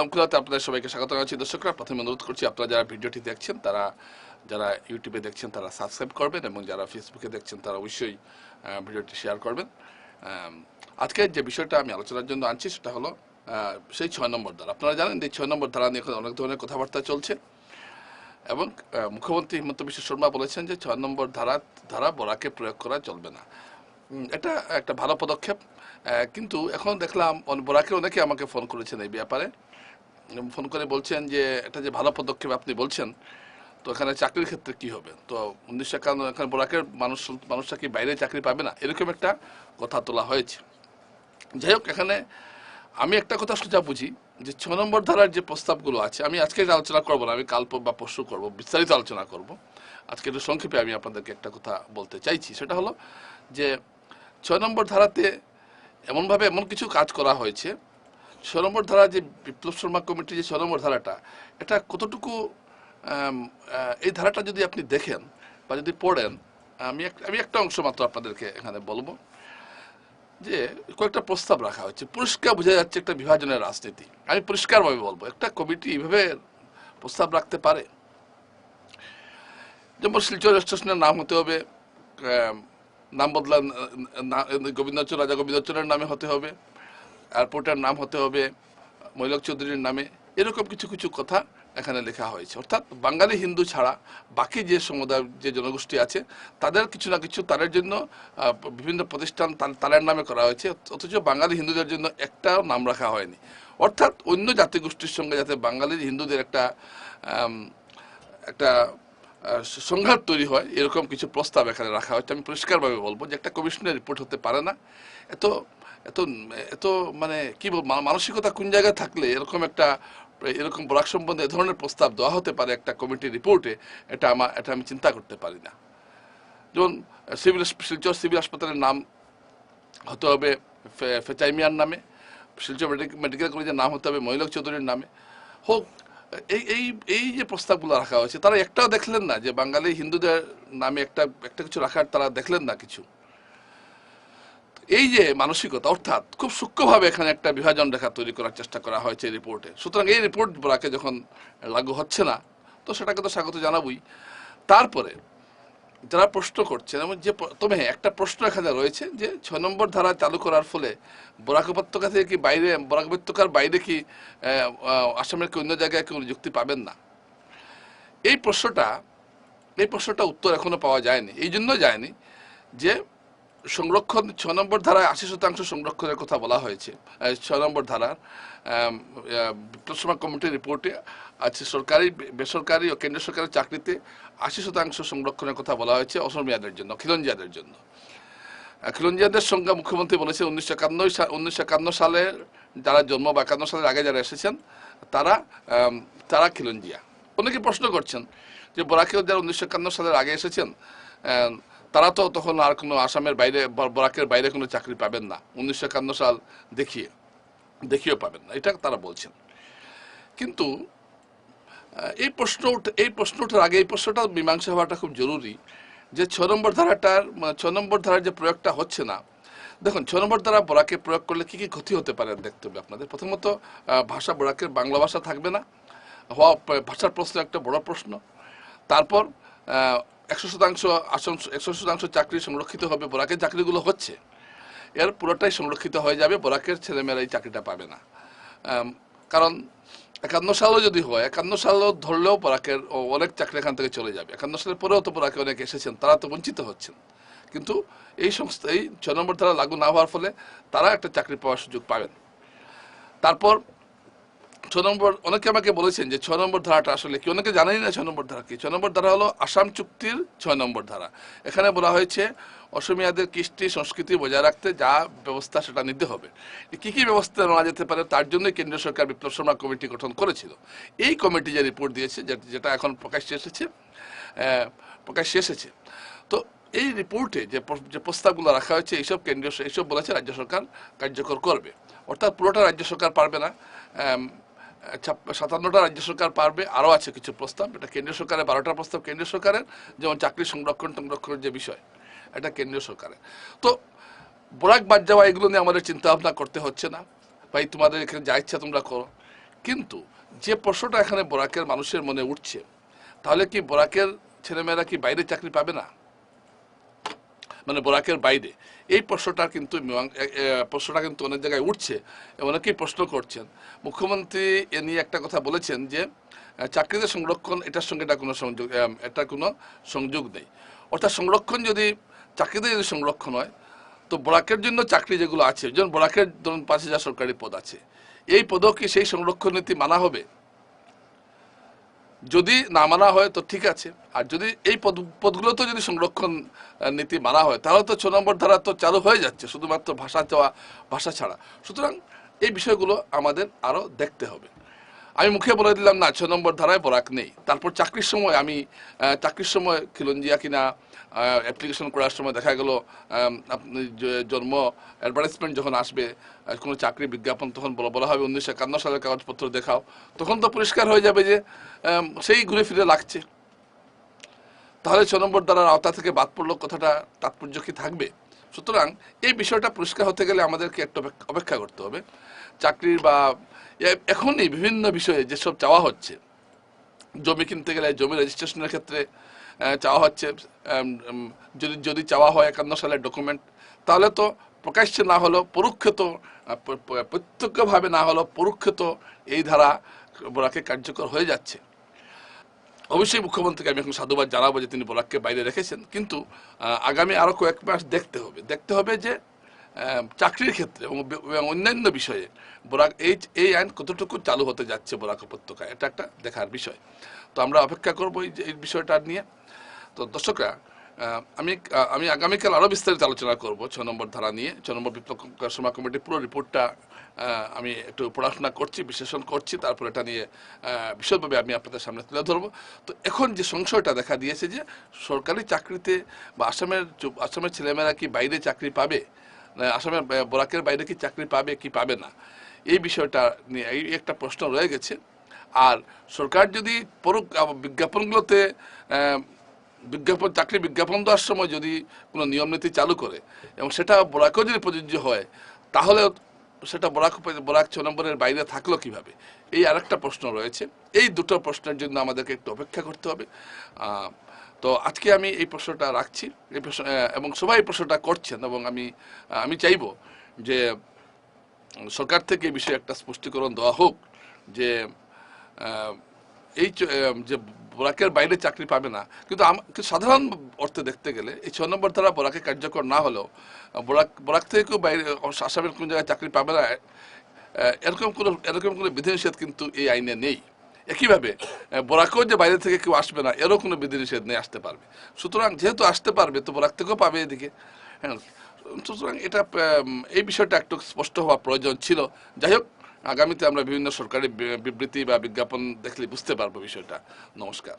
বললাম খোলাতে আপনাদের সবাইকে স্বাগত জানাচ্ছি। দর্শকরা প্রথমে অনুরোধ করছি আপনারা যারা ভিডিওটি দেখছেন তারা যারা ইউটিউবে দেখছেন তারা সাবস্ক্রাইব করবেন এবং যারা ফেসবুকে দেখছেন তারা অবশ্যই ভিডিওটি শেয়ার করবেন। আম, আজকে যে বিষয়টা আমি আলোচনার জন্য আনছি সেটা হলো সেই ছয় নম্বর ধারা আপনারা জানেন যে ছয় নম্বর ধারা নিয়ে অনেক ধরনের কথাবার্তা চলছে। এবং মুখ্যমন্ত্রী হিমন্ত বিশ্ব শর্মা বলেছেন যে ছয় নম্বর ধারা ধারা বরাকে প্রয়োগ করা চলবে না। এটা একটা ভালো পদক্ষেপ। কিন্তু এখন দেখলাম বরাকের অনেকে আমাকে ফোন করেছেন এই ব্যাপারে। ফোন করে বলছেন যে এটা যে ভালো পদক্ষেপ আপনি বলছেন, তো এখানে চাকরির ক্ষেত্রে কি হবে? তো উনিশশো একান্ন এখানে বরাকের মানুষ মানুষরা কি বাইরে চাকরি পাবে না? এরকম একটা কথা তোলা হয়েছে। যাই হোক, এখানে আমি একটা কথা সোজা বুঝি, যে ছ নম্বর ধারার যে প্রস্তাবগুলো আছে, আমি আজকে আলোচনা করব না, আমি কাল বা পরশু করব, বিস্তারিত আলোচনা করব। আজকে একটু সংক্ষেপে আমি আপনাদেরকে একটা কথা বলতে চাইছি, সেটা হলো যে ছয় নম্বর ধারাতে এমনভাবে এমন কিছু কাজ করা হয়েছে নম্বর ধারা যে বিপ্লব শর্মা কমিটি যে নম্বর ধারাটা, এটা কতটুকু এই ধারাটা যদি আপনি দেখেন বা যদি পড়েন, আমি আমি একটা অংশ মাত্র আপনাদেরকে এখানে বলব। যে কয়েকটা প্রস্তাব রাখা হয়েছে। পরিষ্কার বোঝা যাচ্ছে একটা বিভাজনের রাজনীতি। আমি পরিষ্কারভাবে বলব, একটা কমিটি এইভাবে প্রস্তাব রাখতে পারে। যেমন শিলচর স্টেশনের নাম হতে হবে নাম বদলা গোবিন্দচর, রাজা গোবিন্দচরের নামে হতে হবে। এয়ারপোর্টের নাম হতে হবে মৈলক চৌধুরীর নামে। এরকম কিছু কিছু কথা এখানে লেখা হয়েছে। অর্থাৎ বাঙালি হিন্দু ছাড়া বাকি যে সমুদায়, যে জনগোষ্ঠী আছে, তাদের কিছু না কিছু তাদের জন্য বিভিন্ন প্রতিষ্ঠান তাদের নামে করা হয়েছে। অথচ বাঙালি হিন্দুদের জন্য একটাও নাম রাখা হয়নি। অর্থাৎ অন্য জাতিগোষ্ঠীর সঙ্গে যাতে বাঙালির হিন্দুদের একটা একটা সংঘাত তৈরি হয়, এরকম কিছু প্রস্তাব এখানে রাখা হয়েছে। আমি পরিষ্কারভাবে বলব যে একটা কমিশনের রিপোর্ট হতে পারে না। এত এত এত মানে কি মানসিকতা কোন জায়গায় থাকলে এরকম একটা, এরকম বরাক সম্বন্ধে এ ধরনের প্রস্তাব দেওয়া হতে পারে একটা কমিটির রিপোর্টে, এটা আমার এটা আমি চিন্তা করতে পারি না। যেমন, সিভিল শিলচর সিভিল হাসপাতালের নাম হতে হবে ফে- ফেচাই মিয়ার নামে, শিলচর মেডিকেল কলেজের নাম হতে হবে মহিলক চৌধুরীর নামে। হোক, এই এই এই যে প্রস্তাবগুলো রাখা হয়েছে, তারা একটাও দেখলেন না যে বাঙালি হিন্দুদের নামে একটা একটা কিছু রাখার তারা দেখলেন না কিছু। এই যে মানসিকতা, অর্থাৎ খুব সূক্ষ্মভাবে এখানে একটা বিভাজন রেখা তৈরি করার চেষ্টা করা হয়েছে এই রিপোর্টে সুতরাং এই রিপোর্ট বরাকে যখন লাগু হচ্ছে না, তো সেটাকে তো স্বাগত জানাবই। তারপরে যারা প্রশ্ন করছেন, এবং যে তবে হ্যাঁ একটা প্রশ্ন এখানে রয়েছে যে ছয় নম্বর ধারা চালু করার ফলে বরাক উপত্যকা থেকে কি বাইরে, বরাক উপত্যকার বাইরে কি আসামের কি অন্য জায়গায় কেউ নিযুক্তি পাবেন না? এই প্রশ্নটা এই প্রশ্নটা উত্তর এখনও পাওয়া যায়নি। এই জন্য যায়নি যে সংরক্ষণ, ছ নম্বর ধারায় আশি শতাংশ সংরক্ষণের কথা বলা হয়েছে। ছ নম্বর ধারার শর্মা কমিটির রিপোর্টে আছে সরকারি বেসরকারি ও কেন্দ্র সরকারের চাকরিতে আশি শতাংশ সংরক্ষণের কথা বলা হয়েছে অসমিয়াদের জন্য খিলঞ্জিয়াদের জন্য। খিলঞ্জিয়াদের সংখ্যা মুখ্যমন্ত্রী বলেছে উনিশশো একান্ন উনিশশো একান্ন সালে যারা জন্ম বা একান্ন সালের আগে যারা এসেছেন, তারা তারা খিলঞ্জিয়া। অনেকে প্রশ্ন করছেন যে বরাকেও যারা উনিশশো একান্ন সালের আগে এসেছেন তারা তো তখন আর কোনো আসামের বাইরে বরাকের বাইরে কোনো চাকরি পাবেন না। উনিশশো একান্ন সাল দেখিয়ে, দেখিয়েও পাবেন না। এটা তারা বলছেন। কিন্তু এই প্রশ্ন এই প্রশ্ন ওঠার আগে, এই প্রশ্নটা মীমাংসা হওয়াটা খুব জরুরি যে ছ নম্বর ধারাটার ছ নম্বর ধারার যে প্রয়োগটা হচ্ছে না, দেখুন, ছ নম্বর ধারা বরাকে প্রয়োগ করলে কি কি ক্ষতি হতে পারে দেখতে হবে আপনাদের। প্রথমত ভাষা বরাকের বাংলা ভাষা থাকবে না। হওয়া, ভাষার প্রশ্ন একটা বড় প্রশ্ন। তারপর একশো শতাংশ আসন, একশো শতাংশ চাকরি সংরক্ষিত হবে বরাকের চাকরিগুলো হচ্ছে। এর পুরোটাই সংরক্ষিত হয়ে যাবে, বরাকের ছেলেমেয়েরা এই চাকরিটা পাবে না। কারণ একান্ন সালও যদি হয়, একান্ন সালও ধরলেও বরাকের ও অনেক চাকরি এখান থেকে চলে যাবে। একান্ন সালের পরেও তো বরাকে অনেক এসেছেন, তারা তো বঞ্চিত হচ্ছেন। কিন্তু এই সংস্থা এই ছ নম্বর ধারা লাগু না হওয়ার ফলে তারা একটা চাকরি পাওয়ার সুযোগ পাবেন। তারপর ছ নম্বর, অনেকে আমাকে বলেছেন যে ছ নম্বর ধারাটা আসলে কি? অনেকে জানেই না ছ নম্বর ধারা কি? ছ নম্বর ধারা হলো আসাম চুক্তির ছয় নম্বর ধারা। এখানে বলা হয়েছে অসমিয়াদের কৃষ্টি সংস্কৃতি বজায় রাখতে যা ব্যবস্থা সেটা নিতে হবে। কি কি ব্যবস্থা নেওয়া যেতে পারে তার জন্য কেন্দ্রীয় সরকার বিপ্লব শর্মা কমিটি গঠন করেছিল। এই কমিটি যে রিপোর্ট দিয়েছে যেটা এখন প্রকাশ্যে এসেছে প্রকাশ্যে এসেছে। তো এই রিপোর্টে যে যে প্রস্তাবগুলো রাখা হয়েছে, এইসব কেন্দ্রীয় এইসব বলেছে রাজ্য সরকার কার্যকর করবে। অর্থাৎ পুরোটা রাজ্য সরকার পারবে না। সাতান্নটা রাজ্য সরকার পারবে, আরও আছে কিছু প্রস্তাব। এটা কেন্দ্রীয় সরকারের, বারোটা প্রস্তাব কেন্দ্রীয় সরকারের, যেমন চাকরি সংরক্ষণ সংরক্ষণের যে বিষয়, এটা কেন্দ্রীয় সরকারের। তো বরাক বাদ যাওয়া, এগুলো নিয়ে আমাদের চিন্তা ভাবনা করতে হচ্ছে না। ভাই, তোমাদের এখানে যা ইচ্ছা তোমরা করো। কিন্তু যে প্রশ্নটা এখানে বরাকের মানুষের মনে উঠছে, তাহলে কি বরাকের ছেলেমেয়েরা কি বাইরে চাকরি পাবে না? মানে বরাকের বাইরে। এই প্রশ্নটা কিন্তু প্রশ্নটা কিন্তু অনেক জায়গায় উঠছে, অনেকেই প্রশ্ন করছেন। মুখ্যমন্ত্রী এ নিয়ে একটা কথা বলেছেন যে চাকরিতে সংরক্ষণ, এটার সঙ্গে এটা কোনো সংযোগ এটার কোনো সংযোগ নেই। অর্থাৎ সংরক্ষণ যদি, চাকরিতে যদি সংরক্ষণ হয়, তো বরাকের জন্য চাকরি যেগুলো আছে, যেমন বরাকের ধরুন পাঁচ হাজার সরকারি পদ আছে, এই পদও কি সেই সংরক্ষণ নীতি মানা হবে? যদি না মানা হয় তো ঠিক আছে। আর যদি এই পদ, পদগুলোতেও যদি সংরক্ষণ নীতি মানা হয়, তাহলে তো ছ নম্বর ধারা তো চালু হয়ে যাচ্ছে, শুধুমাত্র ভাষা চাওয়া, ভাষা ছাড়া। সুতরাং এই বিষয়গুলো আমাদের আরও দেখতে হবে। আমি মুখে বলে দিলাম না ছ নম্বর ধারায় বরাক নেই। তারপর চাকরির সময় আমি চাকরির সময় খিলঞ্জিয়া কিনা অ্যাপ্লিকেশন করার সময় দেখা গেল আপনি জন্ম অ্যাডভার্টাইজমেন্ট যখন আসবে কোনো চাকরি বিজ্ঞাপন তখন বলা বলা হবে উনিশশো একান্ন সালের কাগজপত্র দেখাও। তখন তো পরিষ্কার হয়ে যাবে যে সেই ঘুরে ফিরে লাগছে। তাহলে ছ নম্বর দ্বারার আওতা থেকে বাদ পড়ল কথাটা তাৎপর্য কি থাকবে? সুতরাং এই বিষয়টা পরিষ্কার হতে গেলে আমাদেরকে একটু অপেক্ষা- করতে হবে। চাকরির বা এখনই বিভিন্ন বিষয়ে যেসব চাওয়া হচ্ছে, জমি কিনতে গেলে জমি রেজিস্ট্রেশনের ক্ষেত্রে চাওয়া হচ্ছে যদি যদি চাওয়া হয় একান্ন সালের ডকুমেন্ট তাহলে তো প্রকাশ্যে না হলেও পরোক্ষত প্রত্যক্ষভাবে না হলেও পরোক্ষত এই ধারা বরাকে কার্যকর হয়ে যাচ্ছে। অবশ্যই মুখ্যমন্ত্রীকে আমি এখন সাধুবাদ জানাব যে তিনি বরাককে বাইরে রেখেছেন, কিন্তু আগামী আরও কয়েক মাস দেখতে হবে। দেখতে হবে যে চাকরির ক্ষেত্রে এবং অন্যান্য বিষয়ে বরাক, এই এই আইন কতটুকু চালু হতে যাচ্ছে বরাক উপত্যকায়, এটা একটা দেখার বিষয়। তো আমরা অপেক্ষা করব এই এই বিষয়টা নিয়ে। তো দর্শকরা আমি আমি আগামীকাল আরও বিস্তারিত আলোচনা করব ছ নম্বর ধারা নিয়ে। ছ নম্বর বিপ্লব সময় কমিটির পুরো রিপোর্টটা আমি একটু পড়াশোনা করছি, বিশ্লেষণ করছি, তারপর এটা নিয়ে বিশদভাবে আমি আপনাদের সামনে তুলে ধরবো। তো এখন যে সংশয়টা দেখা দিয়েছে যে সরকারি চাকরিতে বা আসামের আসামের ছেলেমেয়েরা কি বাইরে চাকরি পাবে? আসামের বরাকের বাইরে কি চাকরি পাবে, কি পাবে না? এই বিষয়টা নিয়ে, এই একটা প্রশ্ন রয়ে গেছে। আর সরকার যদি বিজ্ঞাপনগুলোতে বিজ্ঞাপন, চাকরি বিজ্ঞাপন দেওয়ার সময় যদি কোনো নিয়ম নীতি চালু করে, এবং সেটা বরাকেও যদি প্রযোজ্য হয় তাহলে সেটা বরাক বরাক ছ নম্বরের বাইরে থাকল কীভাবে? এই আরেকটা প্রশ্ন রয়েছে। এই দুটো প্রশ্নের জন্য আমাদেরকে একটু অপেক্ষা করতে হবে। তো আজকে আমি এই প্রশ্নটা রাখছি, এই প্রশ্ন এবং সবাই এই প্রশ্নটা করছেন এবং আমি আমি চাইব যে সরকার থেকে এই বিষয়ে একটা স্পষ্টীকরণ দেওয়া হোক যে এই যে বরাকের বাইরে চাকরি পাবে না, কিন্তু সাধারণ অর্থে দেখতে গেলে এই ছ নম্বর ধারা বরাকে কার্যকর না হলেও বরাক বরাক থেকেও বাইরে, আসামের কোন জায়গায় চাকরি পাবে না এরকম কোনো এরকম কোনো বিধিনিষেধ কিন্তু এই আইনে নেই। একইভাবে বরাক যে বাইরে থেকে কেউ আসবে না, এরও কোনো বিধিনিষেধ নেই, আসতে পারবে। সুতরাং যেহেতু আসতে পারবে, তো বরাক থেকেও পাবে এদিকে। হ্যাঁ সুতরাং এটা এই বিষয়টা একটু স্পষ্ট হওয়া প্রয়োজন ছিল। যাই হোক, আগামীতে আমরা বিভিন্ন সরকারি বিবৃতি বা বিজ্ঞাপন দেখলে বুঝতে পারব বিষয়টা। নমস্কার।